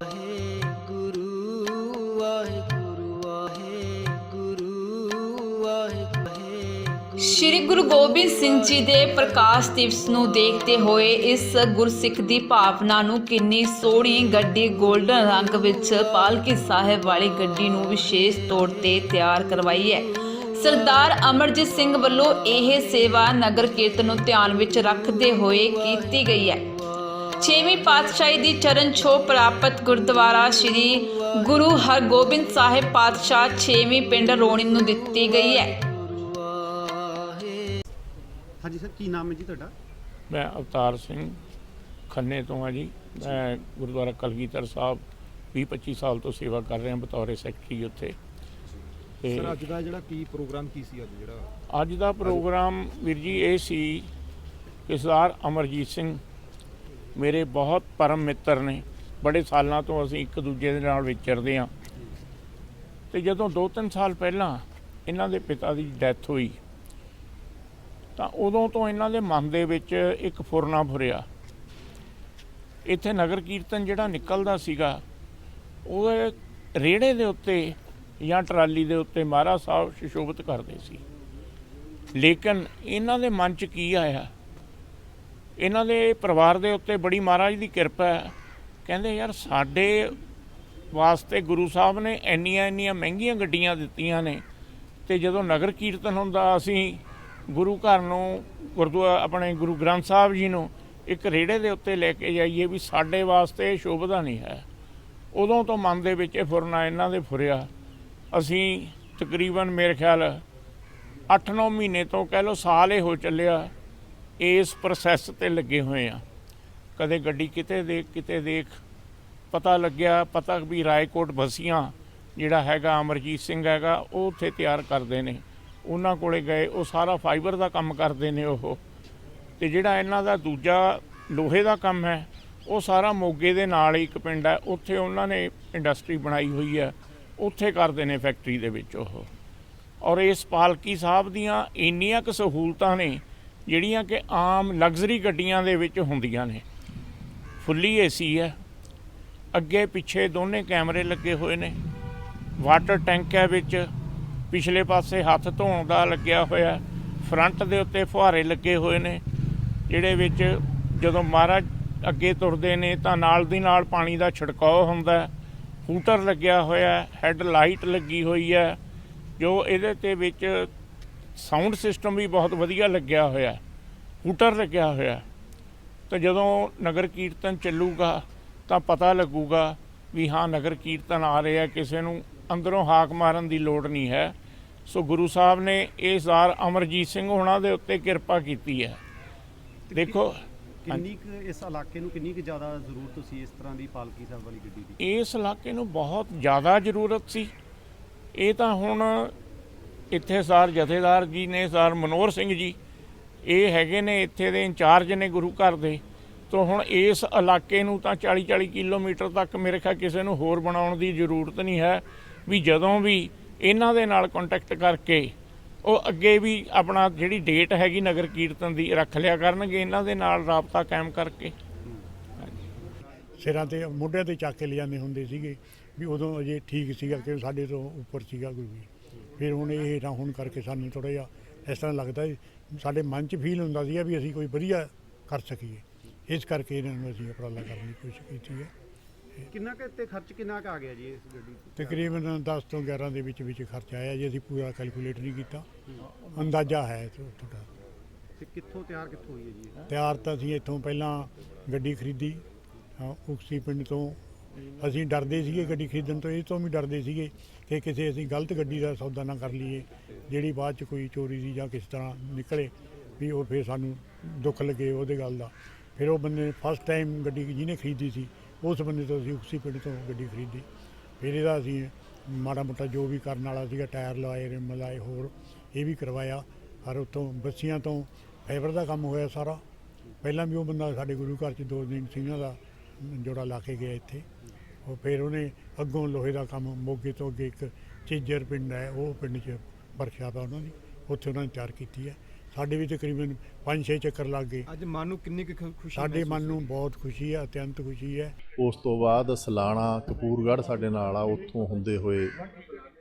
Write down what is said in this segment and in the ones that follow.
ਵਾਹਿਗੁਰੂ ਵਾਹਿਗੁਰੂ ਵਾਹਿਗੁਰੂ ਵਾਹਿਗੁਰੂ। ਸ਼੍ਰੀ ਗੁਰੂ ਗੋਬਿੰਦ ਸਿੰਘ ਜੀ ਦੇ ਪ੍ਰਕਾਸ਼ ਦਿਵਸ ਨੂੰ ਦੇਖਦੇ ਹੋਏ ਇਸ ਗੁਰਸਿੱਖ ਦੀ ਭਾਵਨਾ ਨੂੰ ਕਿੰਨੀ ਸੋਹਣੀ ਗੱਡੀ 골ਡਨ ਰੰਗ ਵਿੱਚ ਪਾਲਕੀ ਸਾਹਿਬ ਵਾਲੀ ਗੱਡੀ ਨੂੰ ਵਿਸ਼ੇਸ਼ ਤੌਰ ਤੇ ਤਿਆਰ ਕਰਵਾਈ ਹੈ। ਸਰਦਾਰ ਅਮਰਜੀਤ ਸਿੰਘ ਵੱਲੋਂ ਇਹ ਸੇਵਾ ਨਗਰ ਕੀਰਤਨ ਨੂੰ ਧਿਆਨ ਵਿੱਚ ਰੱਖਦੇ ਹੋਏ ਕੀਤੀ ਗਈ ਹੈ। ਛੇਵੀਂ ਪਾਤਸ਼ਾਹੀ ਦੀ ਚਰਨ ਛੋਹ ਪ੍ਰਾਪਤ ਗੁਰਦੁਆਰਾ ਸ੍ਰੀ ਗੁਰੂ ਹਰਗੋਬਿੰਦ ਸਾਹਿਬ ਪਾਤਸ਼ਾਹ ਛੇਵੀਂ ਪਿੰਡ ਰੋਣੀ ਨੂੰ ਦਿੱਤੀ ਗਈ ਹੈ। ਹਾਂਜੀ ਸਰ ਕੀ ਨਾਮ ਹੈ ਜੀ ਤੁਹਾਡਾ? ਮੈਂ ਅਵਤਾਰ ਸਿੰਘ ਖੰਨੇ ਤੋਂ ਆ ਜੀ। ਮੈਂ ਗੁਰਦੁਆਰਾ ਕਲਗੀਧਰ ਸਾਹਿਬ 20 25 ਸਾਲ ਤੋਂ ਸੇਵਾ ਕਰ ਰਿਹਾ ਬਤੌਰੇ ਸੈਕਟਰੀ ਉੱਥੇ। ਤੇ ਸਰ ਅੱਜ ਦਾ ਜਿਹੜਾ ਕੀ ਪ੍ਰੋਗਰਾਮ ਕੀ ਸੀ ਅੱਜ ਜਿਹੜਾ? ਅੱਜ ਦਾ ਪ੍ਰੋਗਰਾਮ ਵੀਰ ਜੀ ਇਹ ਸੀ ਕਿ ਸਰਦਾਰ ਅਮਰਜੀਤ ਸਿੰਘ ਮੇਰੇ ਬਹੁਤ ਪਰਮ ਮਿੱਤਰ ਨੇ। ਬੜੇ ਸਾਲਾਂ ਤੋਂ ਅਸੀਂ ਇੱਕ ਦੂਜੇ ਦੇ ਨਾਲ ਵਿਚਰਦੇ ਹਾਂ। ਤੇ ਜਦੋਂ 2-3 ਸਾਲ ਪਹਿਲਾਂ ਇਹਨਾਂ ਦੇ ਪਿਤਾ ਦੀ ਡੈਥ ਹੋਈ, ਤਾਂ ਉਦੋਂ ਤੋਂ ਇਹਨਾਂ ਦੇ ਮਨ ਦੇ ਵਿੱਚ ਇੱਕ ਫੁਰਨਾ ਫੁਰਿਆ ਇੱਥੇ ਨਗਰ ਕੀਰਤਨ ਜਿਹੜਾ ਨਿਕਲਦਾ ਸੀਗਾ, ਉਹ ਰੇੜੇ ਦੇ ਉੱਤੇ ਜਾਂ ਟਰਾਲੀ ਦੇ ਉੱਤੇ ਮਹਾਰਾਜ ਸਾਹਿਬ ਸ਼ਿਸ਼ੋਭਤ ਕਰਦੇ ਸੀ। ਲੇਕਿਨ ਇਹਨਾਂ ਦੇ ਮਨ 'ਚ ਕੀ ਆਇਆ? ਇਹਨਾਂ ਦੇ ਪਰਿਵਾਰ ਦੇ ਉੱਤੇ ਬੜੀ ਮਹਾਰਾਜ ਦੀ ਕਿਰਪਾ ਹੈ। ਕਹਿੰਦੇ, ਯਾਰ, ਸਾਡੇ ਵਾਸਤੇ ਗੁਰੂ ਸਾਹਿਬ ਨੇ ਇੰਨੀਆਂ ਇੰਨੀਆਂ ਮਹਿੰਗੀਆਂ ਗੱਡੀਆਂ ਦਿੱਤੀਆਂ ਨੇ ਤੇ ਜਦੋਂ ਨਗਰ ਕੀਰਤਨ ਹੁੰਦਾ, ਅਸੀਂ ਗੁਰੂ ਘਰ ਨੂੰ ਗੁਰਦੁਆਰਾ ਆਪਣੇ ਗੁਰੂ ਗ੍ਰੰਥ ਸਾਹਿਬ ਜੀ ਨੂੰ ਇੱਕ ਰੇੜੇ ਦੇ ਉੱਤੇ ਲੈ ਕੇ ਜਾਈਏ ਵੀ ਸਾਡੇ ਵਾਸਤੇ ਇਹ ਸ਼ੋਭਦਾ ਨਹੀਂ ਹੈ। ਉਦੋਂ ਤੋਂ ਮਨ ਦੇ ਵਿੱਚ ਇਹ ਫੁਰਨਾ ਇਹਨਾਂ ਦੇ ਫੁਰਿਆ। ਅਸੀਂ ਤਕਰੀਬਨ ਮੇਰੇ ਖਿਆਲ 8-9 ਮਹੀਨੇ ਤੋਂ ਕਹਿ ਲਓ ਸਾਲ ਇਹ ਹੋ ਚੱਲਿਆ। ਇਸ ਪ੍ਰੋਸੈਸ ਤੇ ਲੱਗੇ ਹੋਏ ਆ। ਕਦੇ ਗੱਡੀ ਕਿਤੇ ਦੇਖ ਕਿਤੇ ਦੇਖ। ਪਤਾ ਲੱਗਿਆ, ਪਤਾ ਵੀ ਰਾਏਕੋਟ ਬਸੀਆਂ ਜਿਹੜਾ ਹੈਗਾ ਅਮਰਜੀਤ ਸਿੰਘ ਹੈਗਾ, ਉਹ ਉੱਥੇ ਤਿਆਰ ਕਰਦੇ ਨੇ। ਉਹਨਾਂ ਕੋਲੇ ਗਏ, ਉਹ ਸਾਰਾ ਫਾਈਬਰ ਦਾ ਕੰਮ ਕਰਦੇ ਨੇ ਉਹ। ਤੇ ਜਿਹੜਾ ਇਹਨਾਂ ਦਾ ਦੂਜਾ ਲੋਹੇ ਦਾ ਕੰਮ ਹੈ, ਉਹ ਸਾਰਾ ਮੋਗੇ ਦੇ ਨਾਲ ਹੀ ਇੱਕ ਪਿੰਡ ਹੈ। ਉੱਥੇ ਉਹਨਾਂ ਨੇ ਇੰਡਸਟਰੀ ਬਣਾਈ ਹੋਈ ਹੈ। ਉੱਥੇ ਕਰਦੇ ਨੇ ਫੈਕਟਰੀ ਦੇ ਵਿੱਚ ਉਹ। ਔਰ ਇਸ ਪਾਲਕੀ ਸਾਹਿਬ ਦੀਆਂ ਇੰਨੀਆਂ ਕੁ ਸਹੂਲਤਾਂ ਨੇ ਜਿਹੜੀਆਂ ਕਿ ਆਮ ਲਗਜ਼ਰੀ ਗੱਡੀਆਂ ਦੇ ਵਿੱਚ ਹੁੰਦੀਆਂ ਨੇ। ਫੁੱਲੀ ਏਸੀ ਹੈ। ਅੱਗੇ ਪਿੱਛੇ ਦੋਨੇ ਕੈਮਰੇ ਲੱਗੇ ਹੋਏ ਨੇ। ਵਾਟਰ ਟੈਂਕ ਹੈ ਵਿੱਚ। ਪਿਛਲੇ ਪਾਸੇ ਹੱਥ ਧੋਣ ਦਾ ਲੱਗਿਆ ਹੋਇਆ। ਫਰੰਟ ਦੇ ਉੱਤੇ ਫੁਹਾਰੇ ਲੱਗੇ ਹੋਏ ਨੇ, ਜਿਹੜੇ ਵਿੱਚ ਜਦੋਂ ਮਹਾਰਾਜ ਅੱਗੇ ਤੁਰਦੇ ਨੇ ਤਾਂ ਨਾਲ ਦੀ ਨਾਲ ਪਾਣੀ ਦਾ ਛਿੜਕਾਅ ਹੁੰਦਾ ਹੂਟਰ ਲੱਗਿਆ ਹੋਇਆ ਹੈ। ਲਾਈਟ ਲੱਗੀ ਹੋਈ ਹੈ। ਜੋ ਇਹਦੇ ਤੇ ਵਿੱਚ ਸਾਊਂਡ ਸਿਸਟਮ ਵੀ ਬਹੁਤ ਵਧੀਆ ਲੱਗਿਆ ਹੋਇਆ ਹੂਟਰ ਲੱਗਿਆ ਹੋਇਆ। ਤਾਂ ਜਦੋਂ ਨਗਰ ਕੀਰਤਨ ਚੱਲੂਗਾ ਤਾਂ ਪਤਾ ਲੱਗੂਗਾ ਵੀ ਹਾਂ ਨਗਰ ਕੀਰਤਨ ਆ ਰਿਹਾ ਕਿਸੇ ਨੂੰ ਅੰਦਰੋਂ ਹਾਕ ਮਾਰਨ ਦੀ ਲੋੜ ਨਹੀਂ ਹੈ। ਸੋ ਗੁਰੂ ਸਾਹਿਬ ਨੇ ਇਹ ਜ਼ਾਰ ਅਮਰਜੀਤ ਸਿੰਘ ਹੋਣਾ ਦੇ ਉੱਤੇ ਕਿਰਪਾ ਕੀਤੀ ਹੈ। ਦੇਖੋ ਕਿੰਨੀ ਕੁ ਇਸ ਇਲਾਕੇ ਨੂੰ ਕਿੰਨੀ ਕੁ ਜ਼ਿਆਦਾ ਜ਼ਰੂਰਤ ਸੀ ਇਸ ਤਰ੍ਹਾਂ ਦੀ ਪਾਲਕੀ ਸਾਹਿਬ ਵਾਲੀ ਗੱਡੀ ਦੀ? ਇਸ ਇਲਾਕੇ ਨੂੰ ਬਹੁਤ ਜ਼ਿਆਦਾ ਜ਼ਰੂਰਤ ਸੀ। ਇਹ ਤਾਂ ਹੁਣ ਇੱਥੇ ਸਰ ਜਥੇਦਾਰ ਜੀ ਨੇ, ਸਰ ਮਨੋਹਰ ਸਿੰਘ ਜੀ, ਇਹ ਹੈਗੇ ਨੇ ਇੱਥੇ ਦੇ ਇੰਚਾਰਜ ਨੇ ਗੁਰੂ ਘਰ ਦੇ। ਤੋਂ ਹੁਣ ਇਸ ਇਲਾਕੇ ਨੂੰ ਤਾਂ 40 40 ਕਿਲੋਮੀਟਰ ਤੱਕ ਮੇਰੇ ਖਿਆਲ ਕਿਸੇ ਨੂੰ ਹੋਰ ਬਣਾਉਣ ਦੀ ਜ਼ਰੂਰਤ ਨਹੀਂ ਹੈ, ਵੀ ਜਦੋਂ ਵੀ ਇਹਨਾਂ ਦੇ ਨਾਲ ਕੰਟੈਕਟ ਕਰਕੇ ਉਹ ਅੱਗੇ ਵੀ ਆਪਣਾ ਜਿਹੜੀ ਡੇਟ ਹੈਗੀ ਨਗਰ ਕੀਰਤਨ ਦੀ ਰੱਖ ਲਿਆ ਕਰਨਗੇ, ਇਹਨਾਂ ਦੇ ਨਾਲ ਰਾਬਤਾ ਕਾਇਮ ਕਰਕੇ। ਸਿਰਾਂ ਤੇ ਮੋਢਿਆਂ ਤੇ ਚੱਕ ਕੇ ਲਿਜਾਂਦੇ ਹੁੰਦੇ ਸੀਗੇ, ਵੀ ਉਦੋਂ ਅਜੇ ਠੀਕ ਸੀਗਾ ਕਿ ਸਾਡੇ ਤੋਂ ਉੱਪਰ ਸੀਗਾ ਗੁਰੂ ਜੀ ਫਿਰ ਹੁਣ ਇਹ ਨਾ ਹੁਣ ਕਰਕੇ ਸਾਨੂੰ ਥੋੜਾ ਜਿਹਾ ਇਸ ਤਰ੍ਹਾਂ ਲੱਗਦਾ ਵੀ ਸਾਡੇ ਮਨ 'ਚ ਫੀਲ ਹੁੰਦਾ ਸੀਗਾ ਵੀ ਅਸੀਂ ਕੋਈ ਵਧੀਆ ਕਰ ਸਕੀਏ। ਇਸ ਕਰਕੇ ਇਹਨਾਂ ਨੂੰ ਅਸੀਂ ਉਪਰਾਲਾ ਕਰਨ ਦੀ ਕੋਸ਼ਿਸ਼ ਕੀਤੀ ਹੈ। ਕਿੰਨਾ ਕੁ ਤੇ ਖਰਚ ਕਿੰਨਾ ਕੁ ਆ ਗਿਆ ਜੀ ਇਸ ਗੱਡੀ ਤੇ ਤਕਰੀਬਨ 10 ਤੋਂ 11 ਦੇ ਵਿੱਚ ਵਿੱਚ ਖਰਚ ਆਇਆ ਜੀ ਅਸੀਂ ਪੂਰਾ ਕੈਲਕੂਲੇਟ ਨਹੀਂ ਕੀਤਾ। ਅੰਦਾਜ਼ਾ ਹੈ ਥੋੜ੍ਹਾ ਤੇ ਕਿੱਥੋਂ ਤਿਆਰ ਕਿੱਥੋਂ ਹੋਈ ਹੈ ਜੀ ਇਹ? ਤਿਆਰ ਤਾਂ ਅਸੀਂ ਇੱਥੋਂ ਪਹਿਲਾਂ ਗੱਡੀ ਖਰੀਦੀ ਹਾਂ, ਉਕਸੀ ਪਿੰਡ ਤੋਂ ਅਸੀਂ ਡਰਦੇ ਸੀਗੇ ਗੱਡੀ ਖਰੀਦਣ ਤੋਂ, ਇਹ ਤੋਂ ਵੀ ਡਰਦੇ ਸੀਗੇ ਕਿ ਕਿਸੇ ਅਸੀਂ ਗਲਤ ਗੱਡੀ ਦਾ ਸੌਦਾ ਨਾ ਕਰ ਲਈਏ, ਜਿਹੜੀ ਬਾਅਦ ਚ ਕੋਈ ਚੋਰੀ ਦੀ ਜਾਂ ਕਿਸ ਤਰ੍ਹਾਂ ਨਿਕਲੇ, ਵੀ ਉਹ ਫਿਰ ਸਾਨੂੰ ਦੁੱਖ ਲੱਗੇ ਉਹਦੇ ਗੱਲ ਦਾ। ਫਿਰ ਉਹ ਬੰਦੇ ਫਸਟ ਟਾਈਮ ਗੱਡੀ ਜਿਹਨੇ ਖਰੀਦੀ ਸੀ, ਉਸ ਬੰਦੇ ਤੋਂ ਅਸੀਂ ਉਸੇ ਪਿੰਡ ਤੋਂ ਗੱਡੀ ਖਰੀਦੀ। ਫਿਰ ਇਹਦਾ ਅਸੀਂ ਮਾੜਾ ਮੋਟਾ ਜੋ ਵੀ ਕਰਨ ਵਾਲਾ ਸੀਗਾ, ਟਾਇਰ ਲਵਾਏ, ਰਿਮ ਲਾਏ ਹੋਰ ਇਹ ਵੀ ਕਰਵਾਇਆ। ਹਰ ਉੱਥੋਂ ਬੱਸੀਆਂ ਤੋਂ ਫਾਈਬਰ ਦਾ ਕੰਮ ਹੋਇਆ ਸਾਰਾ। ਪਹਿਲਾਂ ਵੀ ਉਹ ਬੰਦਾ ਸਾਡੇ ਗੁਰੂ ਘਰ ਚ ਦੋ ਦਿਨ ਸਿੰਘਾਂ ਦਾ ਜੋੜਾ ਲਾ ਕੇ ਗਿਆ ਇੱਥੇ। ਉਹ ਫਿਰ ਉਹਨੇ ਅੱਗੋਂ ਲੋਹੇ ਦਾ ਕੰਮ ਮੋਗੇ ਤੋਂ ਅੱਗੇ ਇੱਕ ਚੀਜਰ ਪਿੰਡ ਹੈ ਉਹ ਪਿੰਡ 'ਚ ਵਰਕਸ਼ਾਪ ਆ ਉਹਨਾਂ ਦੀ ਉੱਥੇ ਉਹਨਾਂ ਨੇ ਤਿਆਰ ਕੀਤੀ ਹੈ। ਸਾਡੇ ਵੀ ਤਕਰੀਬਨ 5-6 ਚੱਕਰ ਲੱਗ ਗਏ। ਅੱਜ ਮਨ ਨੂੰ ਕਿੰਨੀ ਕੁ ਖੁਸ਼ੀ ਸਾਡੇ ਮਨ ਨੂੰ ਬਹੁਤ ਖੁਸ਼ੀ ਹੈ ਅਤਿਅੰਤ ਖੁਸ਼ੀ ਹੈ। ਉਸ ਤੋਂ ਬਾਅਦ ਸਲਾਣਾ ਕਪੂਰਗੜ੍ਹ ਸਾਡੇ ਨਾਲ ਆ ਉੱਥੋਂ ਹੁੰਦੇ ਹੋਏ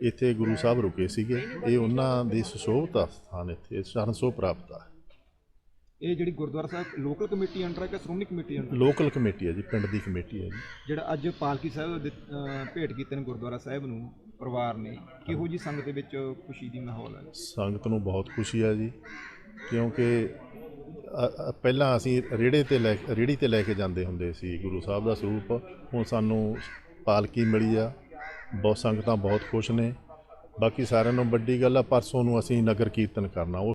ਇੱਥੇ ਗੁਰੂ ਸਾਹਿਬ ਰੁਕੇ ਸੀਗੇ। ਇਹ ਉਹਨਾਂ ਦੀ ਸੁਸ਼ੋਭਤਾ ਸਥਾਨ ਇੱਥੇ ਸ਼ਰਨਸੋ ਪ੍ਰਾਪਤ ਆ। ਇਹ ਜਿਹੜੀ gurdwara Sahib local committee under ਹੈ ਕਿ Shiromani committee under local committee ਹੈ ਜੀ ਪਿੰਡ ਦੀ ਕਮੇਟੀ ਹੈ ਜੀ। ਜਿਹੜਾ ਅੱਜ ਪਾਲਕੀ ਸਾਹਿਬ ਦੇ, ਅਹ, ਭੇਟ ਕੀਤੇ ਨੇ ਗੁਰਦੁਆਰਾ ਸਾਹਿਬ ਨੂੰ ਪਰਿਵਾਰ ਨੇ ਕਿਹੋ ਜੀ ਸੰਗਤ ਦੇ ਵਿੱਚ ਖੁਸ਼ੀ ਦੀ ਮਾਹੌਲ ਹੈ? ਸੰਗਤ ਨੂੰ ਬਹੁਤ ਖੁਸ਼ੀ ਹੈ ਜੀ ਕਿਉਂਕਿ ਅ- ਅ- ਪਹਿਲਾਂ ਅਸੀਂ ਰੇੜੇ ਤੇ ਲੈ ਰੇੜੀ ਤੇ ਲੈ ਕੇ ਜਾਂਦੇ ਹੁੰਦੇ ਸੀ ਗੁਰੂ ਸਾਹਿਬ ਦਾ ਸਰੂਪ। ਹੁਣ ਸਾਨੂੰ ਪਾਲਕੀ ਮਿਲੀ ਆ ਬਹੁਤ ਸੰਗਤਾਂ ਬਹੁਤ ਖੁਸ਼ ਨੇ। ਬਾਕੀ ਸਾਰਿਆਂ ਨੂੰ ਵੱਡੀ ਗੱਲ ਆ ਪਰਸੋਂ ਨੂੰ ਅਸੀਂ ਨਗਰ ਕੀਰਤਨ ਕਰਨਾ ਉਹ